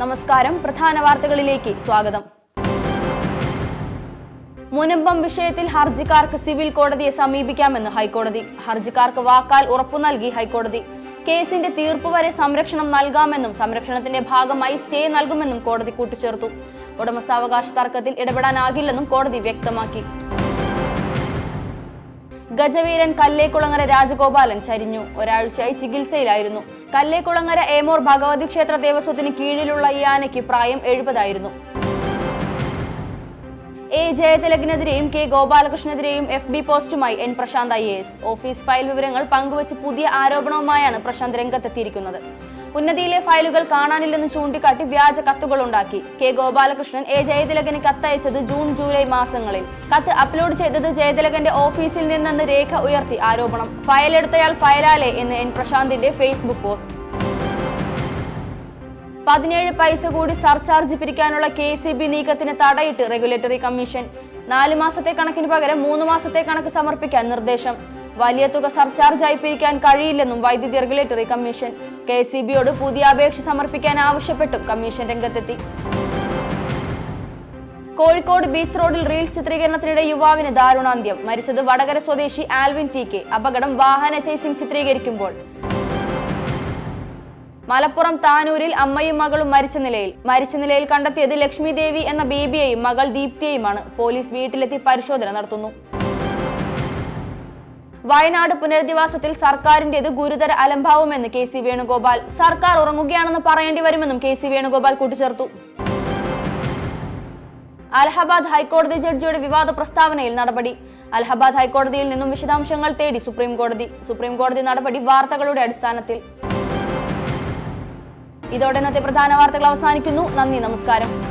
നമസ്കാരം. പ്രധാന വാർത്തകളിലേക്ക് സ്വാഗതം. മുനമ്പം വിഷയത്തിൽ ഹർജിക്കാർക്ക് സിവിൽ കോടതിയെ സമീപിക്കാമെന്ന് ഹൈക്കോടതി. ഹർജിക്കാർക്ക് വാക്കാൽ ഉറപ്പു നൽകി ഹൈക്കോടതി. കേസിന്റെ തീർപ്പ് വരെ സംരക്ഷണം നൽകാമെന്നും സംരക്ഷണത്തിന്റെ ഭാഗമായി സ്റ്റേ നൽകുമെന്നും കോടതി കൂട്ടിച്ചേർത്തു. ഉടമസ്ഥാവകാശ തർക്കത്തിൽ ഇടപെടാനാകില്ലെന്നും കോടതി വ്യക്തമാക്കി. ഗജവീരൻ കല്ലേക്കുളങ്ങര രാജഗോപാലൻ ചരിഞ്ഞു. ഒരാഴ്ചയായി ചികിത്സയിലായിരുന്നു. കല്ലേക്കുളങ്ങര ഏമോർ ഭഗവതി ക്ഷേത്ര ദേവസ്വത്തിന് കീഴിലുള്ള ഈ ആനയ്ക്ക് പ്രായം എഴുപതായിരുന്നു. എ ജയതിലകിനെതിരെയും കെ ഗോപാലകൃഷ്ണനെതിരെയും F B പോസ്റ്റുമായി N Prashanth I S. Office file വിവരങ്ങൾ പങ്കുവച്ച് പുതിയ ആരോപണവുമായാണ് പ്രശാന്ത് രംഗത്തെത്തിയിരിക്കുന്നത്. ഉന്നതിയിലെ ഫയലുകൾ കാണാനില്ലെന്ന് ചൂണ്ടിക്കാട്ടി വ്യാജ കത്തുകൾ ഉണ്ടാക്കി കെ ഗോപാലകൃഷ്ണൻ എ ജയതിലകന് കത്തയച്ചത് ജൂൺ ജൂലൈ മാസങ്ങളിൽ. കത്ത് അപ്ലോഡ് ചെയ്തത് ജയതിലകന്റെ ഓഫീസിൽ നിന്നെന്ന് രേഖ ഉയർത്തി ആരോപണം. ഫയലെടുത്തയാൾ ഫയലാലേ എന്ന് എൻ പ്രശാന്തിന്റെ ഫേസ്ബുക്ക് പോസ്റ്റ്. പതിനേഴ് പൈസ കൂടി സർചാർജ് പിരിക്കാനുള്ള കെ സി ബി നീക്കത്തിന് തടയിട്ട് റെഗുലേറ്ററി കമ്മീഷൻ. നാല് മാസത്തെ കണക്കിന് പകരം മൂന്ന് മാസത്തെ കണക്ക് സമർപ്പിക്കാൻ നിർദ്ദേശം. വലിയ തുക സർചാർജായി പിരിക്കാൻ കഴിയില്ലെന്നും വൈദ്യുതി റെഗുലേറ്ററി കമ്മീഷൻ. കെ സി ബിയോട് പുതിയ അപേക്ഷ സമർപ്പിക്കാൻ ആവശ്യപ്പെട്ടും കമ്മീഷൻ രംഗത്തെത്തി. കോഴിക്കോട് ബീച്ച് റോഡിൽ റീൽസ് ചിത്രീകരണത്തിനിടെ യുവാവിന് ദാരുണാന്ത്യം. മരിച്ചത് വടകര സ്വദേശി ആൽവിൻ ടി കെ. അപകടം വാഹന ചേസിംഗ് ചിത്രീകരിക്കുമ്പോൾ. മലപ്പുറം താനൂരിൽ അമ്മയും മകളും മരിച്ച നിലയിൽ. മരിച്ച നിലയിൽ കണ്ടെത്തിയത് ലക്ഷ്മി ദേവി എന്ന ബേബിയെയും മകൾ ദീപ്തിയെയുമാണ്. പോലീസ് വീട്ടിലെത്തി പരിശോധന നടത്തുന്നു. വയനാട് പുനരധിവാസത്തിൽ സർക്കാരിന്റേത് ഗുരുതര അലംഭാവമെന്ന് കെ സി വേണുഗോപാൽ. സർക്കാർ ഉറങ്ങുകയാണെന്ന് പറയേണ്ടി വരുമെന്നും കെ സി വേണുഗോപാൽ കൂട്ടിച്ചേർത്തു. അലഹബാദ് ഹൈക്കോടതി ജഡ്ജിയുടെ വിവാദ പ്രസ്താവനയിൽ നടപടി. അലഹബാദ് ഹൈക്കോടതിയിൽ നിന്നും വിശദാംശങ്ങൾ തേടി സുപ്രീം കോടതി സുപ്രീം കോടതി നടപടി വാർത്തകളുടെ അടിസ്ഥാനത്തിൽ. ഇതോടെ ഇന്നത്തെ പ്രധാന വാർത്തകൾ അവസാനിക്കുന്നു. നന്ദി നമസ്കാരം.